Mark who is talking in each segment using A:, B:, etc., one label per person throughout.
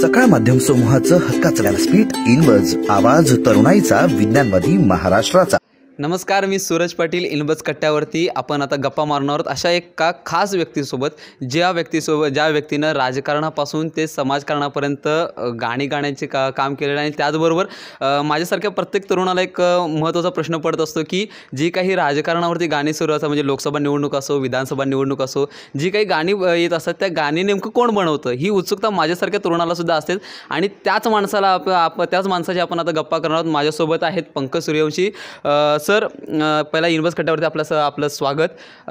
A: सकाळ माध्यम समूहाचं हक्काचं व्यासपीठ इनबज आवाज तरुणाईचा विज्ञानवादी महाराष्ट्राचा.
B: नमस्कार मी सूरज पाटील इनबस कट्ट्यावरती. आपण आता गप्पा मारणार आहोत अशा एका खास व्यक्तीसोबत ज्या व्यक्तीसोबत ज्या व्यक्तीनं राजकारणापासून ते समाजकारणापर्यंत गाणी गाण्याचे का काम केलेलं आहे आणि त्याचबरोबर माझ्यासारख्या प्रत्येक तरुणाला एक महत्त्वाचा प्रश्न पडत असतो की जी काही राजकारणावरती गाणी सुरू असतात म्हणजे लोकसभा निवडणूक असो विधानसभा निवडणूक असो जी काही गाणी येत असतात त्या गाणी नेमकं कोण बनवतं? ही उत्सुकता माझ्यासारख्या तरुणालासुद्धा असते. आणि त्याच माणसाला आप, आप त्याच माणसाची आपण आता गप्पा करणार आहोत. माझ्यासोबत आहेत पंकज सूर्यवंशी. सर पहिला युनिवर्स कट्ट्यावरती आपलं स- आपलं स्वागत.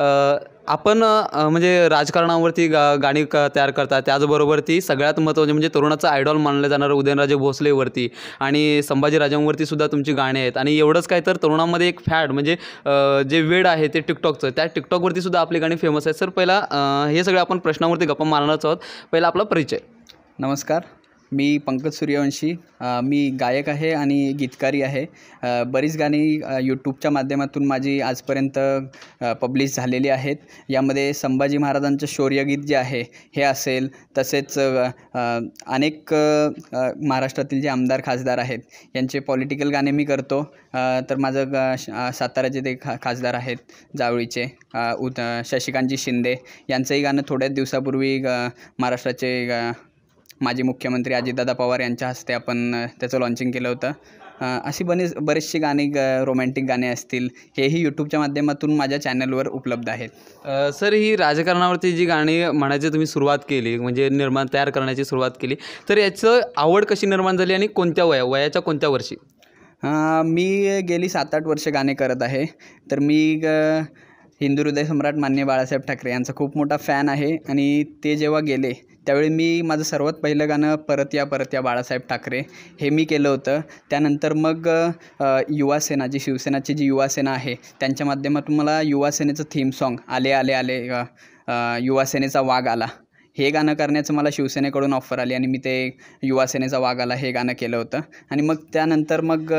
B: आपण म्हणजे राजकारणावरती गा गाणी क तयार करता त्याचबरोबर ती सगळ्यात महत्त्वाचे म्हणजे तरुणाचं आयडॉल मानलं जाणारं उदयनराजे भोसलेवरती आणि संभाजीराजांवरती सुद्धा तुमची गाणी आहेत. आणि एवढंच काय तर तरुणामध्ये एक फॅड म्हणजे जे वेड आहे ते टिकटॉकचं. त्या टिकटॉकवरती सुद्धा आपली गाणी फेमस आहेत. सर पहिला हे सगळं आपण प्रश्नावरती गप्पा मारणारच आहोत. पहिला आपला परिचय.
C: नमस्कार. मी पंकज सूर्यवंशी मी गायक आहे आणि गीतकारी आहे. बरीच गाणी यूट्यूबच्या माध्यमातून माझी आजपर्यंत पब्लिश झालेली आहेत. यामध्ये संभाजी महाराजांचं शौर्यगीत जे आहे हे असेल. तसेच अनेक महाराष्ट्रातील जे आमदार खासदार आहेत यांचे पॉलिटिकल गाणे मी करतो. तर माझं ग श- साताऱ्याचे ते खा खासदार आहेत जावळीचे उद शशिकांतजी शिंदे. यांचंही गाणं थोड्याच दिवसापूर्वी ग महाराष्ट्राचे माजी मुख्यमंत्री अजितदादा पवार यांच्या हस्ते आपण त्याचं लॉन्चिंग केलं होतं. अशी बरीच बरीचशी गाणी ग रोमॅन्टिक गाणे असतील हेही यूट्यूबच्या माध्यमातून माझ्या चॅनलवर उपलब्ध आहेत.
B: सर ही राजकारणावरती जी गाणी म्हणायची तुम्ही सुरुवात केली म्हणजे निर्माण तयार करण्याची सुरुवात केली तर याचं आवड कशी निर्माण झाली आणि कोणत्या वया वयाच्या कोणत्या वर्षी?
C: मी गेली सात आठ वर्ष गाणे करत आहे. तर मी ग हिंदू हृदय सम्राट मान्य बाळासाहेब ठाकरे यांचा खूप मोठा फॅन आहे. आणि ते जेव्हा गेले त्यावेळी मी माझं सर्वात पहिलं गाणं परत या परत या बाळासाहेब ठाकरे हे मी केलं होतं. त्यानंतर मग युवासेना जी शिवसेनाची जी युवासेना आहे त्यांच्या माध्यमातून मला युवासेनेचं थीम सॉन्ग आले आले आले युवासेनेचा वाघ आला. हे गाणं करण्याचं मला शिवसेनेकडून ऑफर आली आणि मी ते युवासेनेचा वाघ आला हे गाणं केलं होतं. आणि मग त्यानंतर मग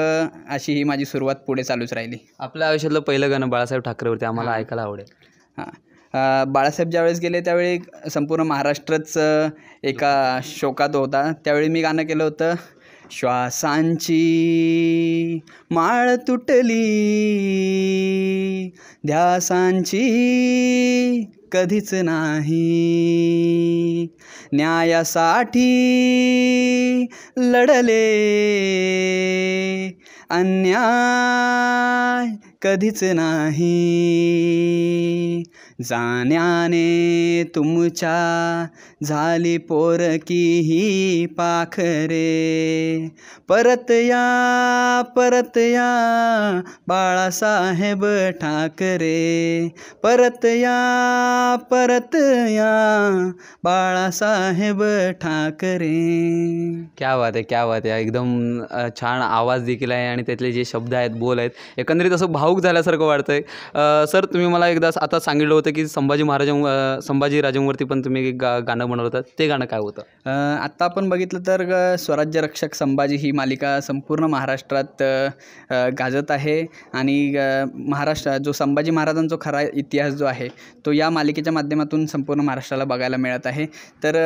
C: अशी ही माझी सुरुवात पुढे चालूच राहिली.
B: आपल्या आयुष्यातलं पहिलं गाणं बाळासाहेब ठाकरेवरती आम्हाला ऐकायला आवडेल.
C: हां. बाळासाहेब ज्यावेळेस गेले त्यावेळी संपूर्ण महाराष्ट्रच एका शोकात होता. त्यावेळी मी गाणं केलं होतं श्वासांची माळ तुटली. ध्यासांची कधीच नाही. न्यायासाठी लढले. अन्याय कधीच नाही. जाण्याने तुमच्या झाली पोरकी ही पाखरे. परत या परत या बाळासाहेब ठाकरे. परत या परत या बाळासाहेब ठाकरे.
B: क्या बात आहे क्या बात आहे. एकदम छान आवाज देखील आहे आणि त्यातले जे शब्द आहेत बोल आहेत एकंदरीत असं भाव भाऊक झाल्यासारखं वाटतं आहे सर तुम्ही मला एकदा आता सांगितलं होतं की संभाजी महाराजां संभाजी राजांवरती पण तुम्ही एक गा गाणं बनवलं होतं. ते गाणं काय होतं?
C: आत्ता आपण बघितलं तर स्वराज्य रक्षक संभाजी ही मालिका संपूर्ण महाराष्ट्रात गाजत आहे. आणि महाराष्ट्र जो संभाजी महाराजांचा खरा इतिहास जो आहे तो या मालिकेच्या माध्यमातून संपूर्ण महाराष्ट्राला बघायला मिळत आहे. तर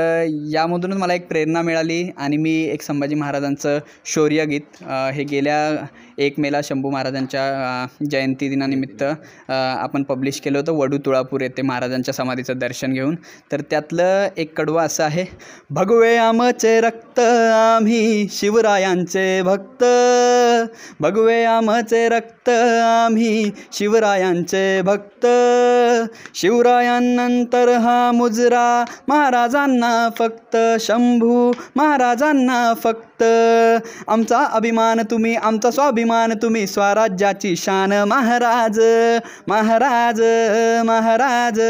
C: यामधूनच मला एक प्रेरणा मिळाली आणि मी एक संभाजी महाराजांचं शौर्य गीत हे गेल्या एक मेला शंभू महाराजांच्या जयंती दिनानिमित्त आपण पब्लिश केलं होतं वडू तुळापूर येथे महाराजांच्या समाधीचं दर्शन घेऊन. तर त्यातलं एक कडवा असं आहे भगवे आमचे रक्त आम्ही शिवरायांचे भक्त. भगवे आमचे रक्त आम्ही शिवरायांचे भक्त. शिवरायांनंतर हा मुजरा. महाराजांना फक्त शंभू महाराजांना फक्त. आमचा अभिमान तुम्ही आमचा स्वाभिमान तुम्ही स्वराज्याची शान. महाराज महाराज महाराज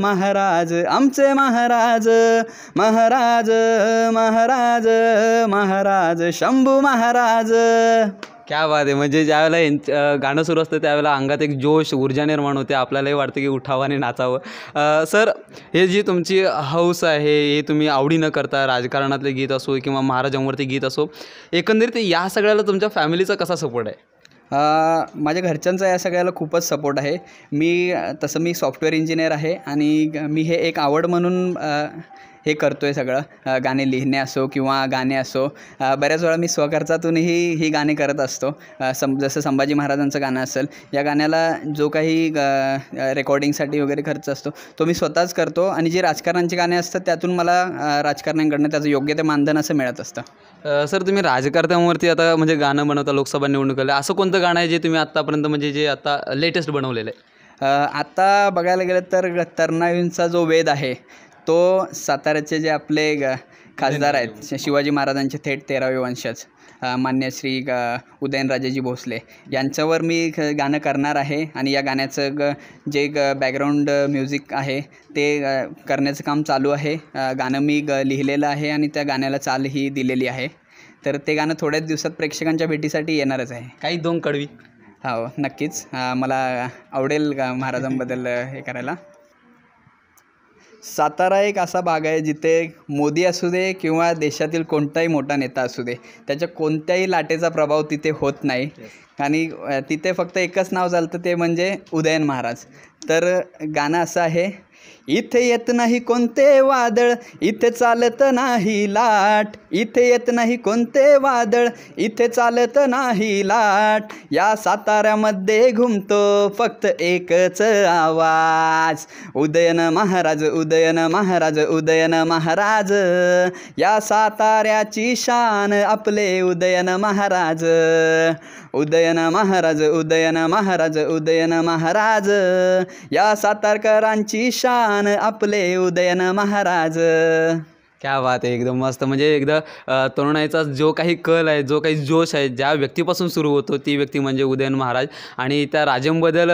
C: महाराज आमचे महाराज महाराज महाराज महाराज शंभू महाराज.
B: क्या बात आहे. म्हणजे ज्यावेळेला गाणं सुरू असतं त्यावेळेला अंगात एक जोश ऊर्जा निर्माण होते. आपल्यालाही वाटतं की उठावं आणि नाचावं. सर हे जी तुमची हौस आहे हे तुम्ही आवडीनं करता राजकारणातले गीत असो किंवा महाराजांवरती गीत असो एकंदरीत या सगळ्याला तुमच्या फॅमिलीचा कसा सपोर्ट आहे?
C: माझ्या घरच्यांचा या सगळ्याला खूपच सपोर्ट आहे. मी तसं मी सॉफ्टवेअर इंजिनियर आहे आणि मी हे एक आवड म्हणून हे करतो आहे सगळं गाणे लिहिणे असो किंवा गाणे असो बऱ्याच वेळा मी स्वखर्चातूनही ही गाणी करत असतो. अ, सं जसं संभाजी महाराजांचं गाणं असेल या गाण्याला जो काही ग- रेकॉर्डिंगसाठी वगैरे खर्च असतो तो मी स्वतःच करतो आणि जे राजकारणांची गाणे असतात त्यातून मला राजकारण्यांकडनं त्याचं योग्य ते मानधन असं मिळत असतं.
B: सर तुम्ही राजकारत्यांवरती आता म्हणजे गाणं बनवता लोकसभा निवडणुकीला असं कोणतं गाणं आहे जे तुम्ही आत्तापर्यंत म्हणजे जे आता लेटेस्ट बनवलेलं आहे?
C: आता बघायला गेलं तर तरुणाईंचा जो वेद आहे तो साताऱ्याचे जे आपले ग- खासदार आहेत शिवाजी महाराजांचे थेट तेरावे वंशज मान्य श्री ग उदयनराजेजी भोसले. यांच्यावर मी गाणं करणार आहे आणि या गाण्याचं ग जे ग बॅकग्राऊंड म्युझिक आहे ते करण्याचं काम चालू आहे. गाणं मी ग लिहिलेलं आहे आणि त्या गाण्याला चालही दिलेली आहे. तर ते गाणं थोड्याच दिवसात प्रेक्षकांच्या भेटीसाठी येणारच आहे.
B: काही दोन कडवी.
C: हो नक्कीच. मला आवडेल गा- महाराजांबद्दल हे करायला. सातारा एक असा भाग आहे जिथे मोदी असू दे किंवा देशातील कोणताही मोठा नेता असू दे त्याच्या कोणत्याही लाटेचा प्रभाव तिथे होत नाही. आणि तिथे फक्त एकच नाव चालतं ते म्हणजे उदयन महाराज. तर गाणं असं आहे इथे येत नाही कोणते वादळ इथे चालत नाही लाट. इथे येत नाही कोणते वादळ इथे चालत नाही लाट. या साताऱ्यामध्ये घुमतो फक्त एकच आवाज. उदयन महाराज उदयन महाराज उदयन महाराज. या साताऱ्याची शान आपले उदयन महाराज. उदयन महाराज उदयन महाराज उदयन महाराज. या सातारकरांची शान आपले उदयन महाराज.
B: क्या बात आहे एकदम मस्त. म्हणजे एकदा तरुणाईचा जो काही कल आहे जो काही जोश आहे ज्या व्यक्तीपासून सुरू होतो ती व्यक्ती म्हणजे उदयन महाराज. आणि त्या राजेंबद्दल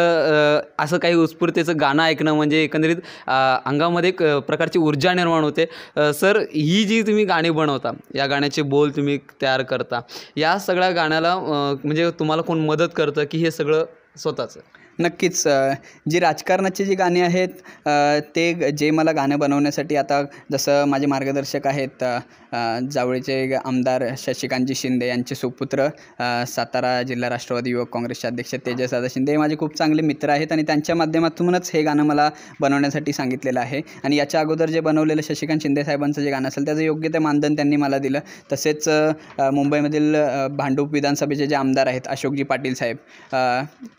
B: असं काही उत्स्फूर्तेचं गाणं ऐकणं म्हणजे एकंदरीत अंगामध्ये एक प्रकारची ऊर्जा निर्माण होते. सर ही जी तुम्ही गाणी बनवता या गाण्याचे बोल तुम्ही तयार करता या सगळ्या गाण्याला म्हणजे तुम्हाला कोण मदत करतं की हे सगळं स्वतःचं?
C: नक्कीच. जी राजकारणाची जी गाणी आहेत ते जे मला गाणं बनवण्यासाठी आता जसं माझे मार्गदर्शक आहेत जावळीचे आमदार शशिकांतजी शिंदे यांचे सुपुत्र सातारा जिल्हा राष्ट्रवादी युवक काँग्रेसचे अध्यक्ष तेजस शिंदे हे माझे खूप चांगले मित्र आहेत आणि त्यांच्या माध्यमातूनच हे गाणं मला बनवण्यासाठी सांगितलेलं आहे. आणि याच्या अगोदर जे बनवलेलं शशिकांत शिंदे साहेबांचं जे गाणं असेल त्याचं योग्य ते मानधन त्यांनी मला दिलं. तसेच मुंबईमधील भांडूप विधानसभेचे जे आमदार आहेत अशोकजी पाटील साहेब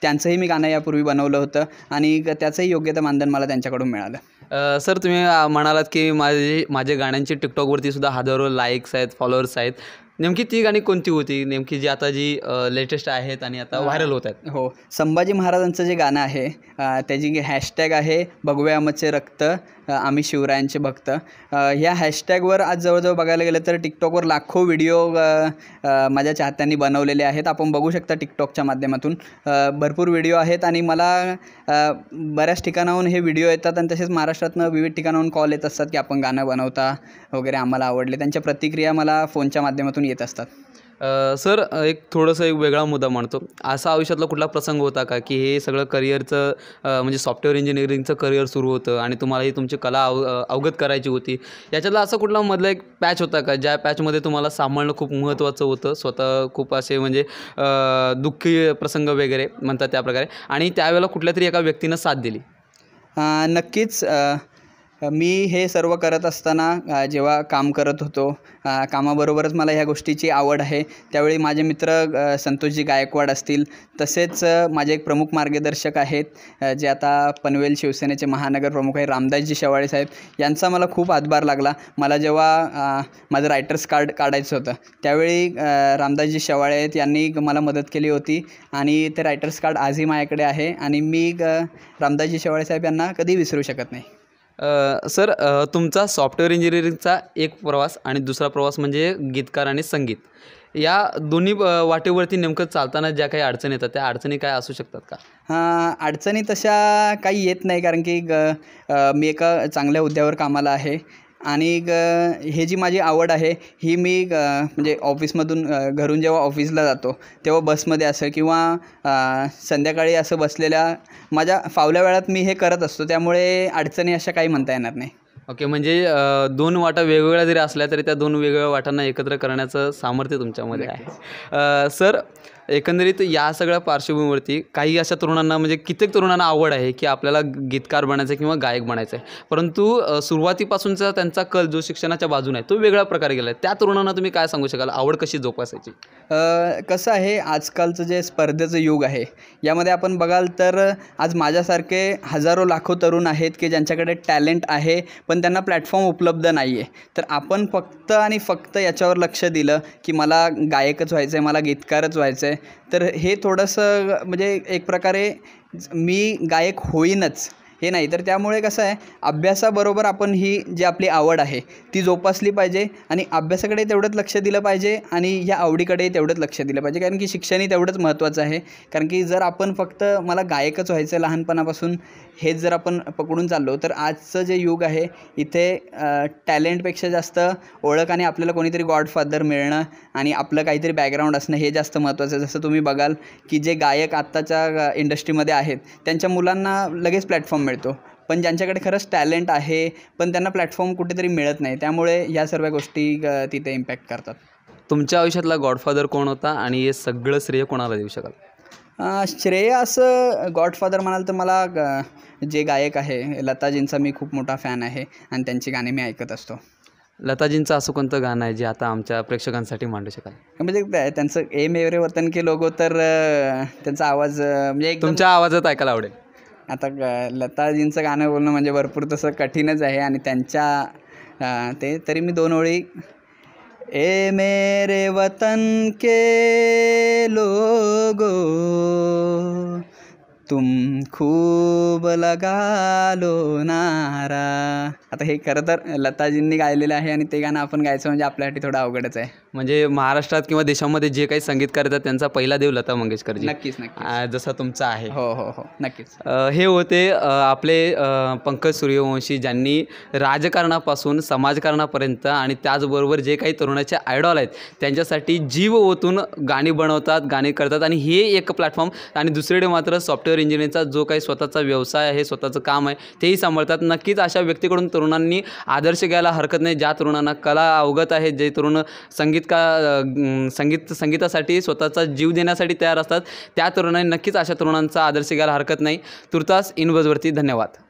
C: त्यांचंही मी गाणं या वर्षापूर्वी बनवलं होतं आणि त्याचंही योग्य मानधन मला त्यांच्याकडून मिळालं.
B: सर तुम्ही म्हणालात की माझे माझ्या गाण्यांचे टिकटॉकवरती सुद्धा हजारो लाईक्स आहेत फॉलोअर्स आहेत. नेमकी ती गाणी कोणती होती? नेमकी जी आता जी लेटेस्ट आहेत आणि आता व्हायरल होत आहेत.
C: हो. संभाजी महाराजांचं जे गाणं आहे त्याची हॅशटॅग आहे भगवे आमचे रक्त आम्ही शिवरायांचे भक्त. ह्या हॅशटॅगवर आज जवळजवळ बघायला गेलं तर टिकटॉकवर लाखो व्हिडिओ माझ्या चाहत्यांनी बनवलेले आहेत. आपण बघू शकता टिकटॉकच्या माध्यमातून. भरपूर व्हिडिओ आहेत आणि मला बऱ्याच ठिकाणाहून हे व्हिडिओ येतात आणि तसेच महाराष्ट्रातनं विविध ठिकाणाहून कॉल येत असतात की आपण गाणं बनवता वगैरे आम्हाला आवडले. त्यांच्या प्रतिक्रिया मला फोनच्या माध्यमातून येत असतात.
B: सर एक थोडंसं एक वेगळा मुद्दा म्हणतो असा आयुष्यातला कुठला प्रसंग होता का की हे सगळं करिअरचं म्हणजे सॉफ्टवेअर इंजिनिअरिंगचं करिअर सुरू होतं आणि तुम्हाला ही तुमची कला अव अवगत करायची होती. याच्यातला असा कुठला मधला एक पॅच होता का ज्या पॅचमध्ये तुम्हाला सांभाळणं खूप महत्त्वाचं होतं स्वतः खूप असे म्हणजे दुःखी प्रसंग वगैरे म्हणतात त्या प्रकारे आणि त्यावेळेला कुठल्या तरी एका व्यक्तीनं साथ दिली?
C: नक्कीच मी हे सर्व करत असताना जेव्हा काम करत होतो कामाबरोबरच मला ह्या गोष्टीची आवड आहे. त्यावेळी माझे मित्र संतोषजी गायकवाड असतील तसेच माझे एक प्रमुख मार्गदर्शक आहेत जे आता पनवेल शिवसेनेचे महानगर प्रमुख आहे रामदासजी शेवाळे साहेब. यांचा मला खूप हातभार लागला. मला जेव्हा माझं रायटर्स कार्ड काढायचं होतं त्यावेळी रामदासजी शेवाळे आहेत यांनी मला मदत केली होती आणि ते रायटर्स कार्ड आजही माझ्याकडे आहे आणि मी रामदासजी शेवाळे साहेब यांना कधी विसरू शकत नाही.
B: सर तुमचा सॉफ्टवेअर इंजिनिअरिंगचा एक प्रवास आणि दुसरा प्रवास म्हणजे गीतकार आणि संगीत. या दोन्ही वाटेवरती नेमकं चालताना ज्या काही अडचणी येतात त्या अडचणी काय असू शकतात का?
C: अडचणी तशा काही येत नाही कारण की ग मी एका चांगल्या हुद्द्यावर कामाला आहे. आणि हे जी माझी आवड आहे ही मी म्हणजे ऑफिसमधून घरून जेव्हा ऑफिसला जातो तेव्हा बसमध्ये असेल किंवा संध्याकाळी असं बसलेल्या माझ्या फावल्या वेळात मी हे करत असतो त्यामुळे अडचणी अशा काही म्हणता येणार नाही.
B: ओके म्हणजे दोन वाटा वेगवेगळ्या जरी असल्या तरी त्या दोन वेगवेगळ्या वाटांना एकत्र करण्याचं सामर्थ्य तुमच्यामध्ये आहे. सर एकंदरीत या सगळ्या पार्श्वभूमीवरती काही अशा तरुणांना म्हणजे कित्येक तरुणांना आवड आहे की आपल्याला गीतकार बनायचं आहे किंवा गायक बनायचं आहे परंतु सुरुवातीपासूनचा त्यांचा कल जो शिक्षणाच्या बाजूने आहे तो वेगळ्या प्रकारे गेला आहे त्या तरुणांना तुम्ही काय सांगू शकाल? आवड कशी जोपासायची?
C: कसं आहे आजकालचं जे स्पर्धेचं युग आहे यामध्ये आपण बघाल तर आज माझ्यासारखे हजारो लाखो तरुण आहेत की ज्यांच्याकडे टॅलेंट आहे पण त्यांना प्लॅटफॉर्म उपलब्ध नाही आहे तर आपण फक्त आणि फक्त याच्यावर लक्ष दिलं की मला गायकच व्हायचं आहे मला गीतकारच व्हायचं आहे तर हे थोडंसं म्हणजे एक प्रकारे मी गायक होईनच. हे नाही. तर त्यामुळे कसं आहे अभ्यासाबरोबर आपण ही जी आपली आवड आहे ती जोपासली पाहिजे आणि अभ्यासाकडे तेवढंच लक्ष दिलं पाहिजे आणि ह्या आवडीकडे तेवढंच लक्ष दिलं पाहिजे. कारण की शिक्षणही तेवढंच महत्त्वाचं आहे. कारण की जर आपण फक्त मला गायकच व्हायचं आहे लहानपणापासून हेच जर आपण पकडून चाललो तर आजचं जे युग आहे इथे टॅलेंटपेक्षा जास्त ओळख आणि आपल्याला कोणीतरी गॉडफादर मिळणं आणि आपलं काहीतरी बॅकग्राऊंड असणं हे जास्त महत्त्वाचं आहे. जसं तुम्ही बघाल की जे गायक आत्ताच्या इंडस्ट्रीमध्ये आहेत त्यांच्या मुलांना लगेच प्लॅटफॉर्म मिळतो. पण ज्यांच्याकडे खरंच टॅलेंट आहे पण त्यांना प्लॅटफॉर्म कुठेतरी मिळत नाही त्यामुळे ह्या सर्व गोष्टी तिथे इम्पॅक्ट करतात.
B: तुमच्या आयुष्यातला गॉडफादर कोण होता आणि हे सगळं श्रेय कोणाला देऊ शकाल?
C: श्रेय असं गॉडफादर म्हणाल तर मला जे गायक आहे लताजींचा मी खूप मोठा फॅन आहे आणि त्यांची गाणी मी ऐकत असतो.
B: लताजींचं असं कोणतं गाणं आहे जे आता आमच्या प्रेक्षकांसाठी मांडू शकाल?
C: म्हणजे त्या- त्यांचं ए मेरे वतन के लोगो तर त्यांचा आवाज म्हणजे
B: तुमच्या आवाजात ऐकायला आवडेल.
C: आता ग- लताजींचं गाणं बोलणं म्हणजे भरपूर तसं कठीणच आहे आणि त्यांच्या ते तरी मी दोन ओळी. ए मेरे वतन के लोगो तुम खूब लगा लो नारा. आता हे खरं तर लताजींनी गायलेलं आहे आणि ते गाणं आपण गायचं म्हणजे आपल्यासाठी थोडं अवघडच आहे.
B: म्हणजे महाराष्ट्रात किंवा देशामध्ये जे काही संगीतकार येतात त्यांचा पहिला देव लता मंगेशकरजी.
C: नक्कीच नक्की
B: जसा तुमचा आहे.
C: हो हो हो. नक्कीच.
B: हे होते आपले पंकज सूर्यवंशी ज्यांनी राजकारणापासून समाजकारणापर्यंत आणि त्याचबरोबर जे काही तरुणाचे आयडॉल आहेत त्यांच्यासाठी जीव ओतून गाणी बनवतात गाणी करतात आणि हे एक प्लॅटफॉर्म आणि दुसरीकडे मात्र सॉफ्टवेअर इंजिनिअरचा जो काही स्वतःचा व्यवसाय आहे स्वतःचं काम आहे तेही सांभाळतात. नक्कीच अशा व्यक्तीकडून तरुणांनी आदर्श घ्यायला हरकत नाही. ज्या तरुणांना कला अवगत आहे जे तरुण संगीतका का संगीत संगीतासाठी स्वतःचा जीव देण्यासाठी तयार असतात त्या तरुणांनी नक्कीच अशा तरुणांचा आदर्श घ्यायला हरकत नाही. तुर्तास इनबजवरती धन्यवाद.